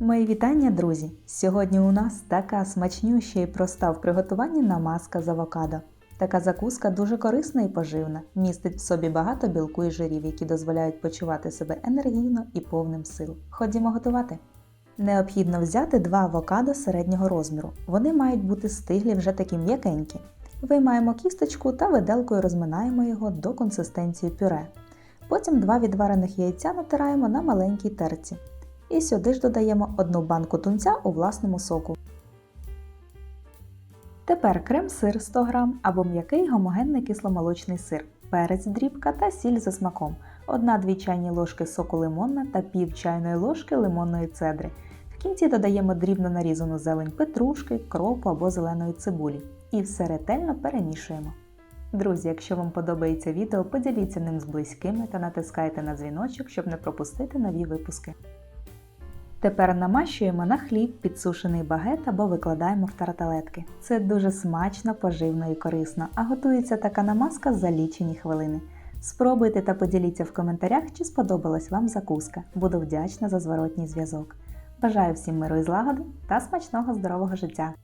Мої вітання, друзі! Сьогодні у нас така смачнюща і проста в приготуванні намазка з авокадо. Така закуска дуже корисна і поживна, містить в собі багато білку і жирів, які дозволяють почувати себе енергійно і повним сил. Ходімо готувати. Необхідно взяти два авокадо середнього розміру. Вони мають бути стиглі вже такі м'якенькі. Виймаємо кісточку та виделкою розминаємо його до консистенції пюре. Потім два відварених яйця натираємо на маленькій терці. І сюди ж додаємо одну банку тунця у власному соку. Тепер крем-сир 100 г або м'який гомогенний кисломолочний сир, перець дрібка та сіль за смаком, 1-2 чайні ложки соку лимонна та пів чайної ложки лимонної цедри. В кінці додаємо дрібно нарізану зелень петрушки, кропу або зеленої цибулі. І все ретельно перемішуємо. Друзі, якщо вам подобається відео, поділіться ним з близькими та натискайте на дзвіночок, щоб не пропустити нові випуски. Тепер намащуємо на хліб підсушений багет або викладаємо в тарталетки. Це дуже смачно, поживно і корисно, а готується така намазка за лічені хвилини. Спробуйте та поділіться в коментарях, чи сподобалась вам закуска. Буду вдячна за зворотній зв'язок. Бажаю всім миру і злагоди та смачного здорового життя!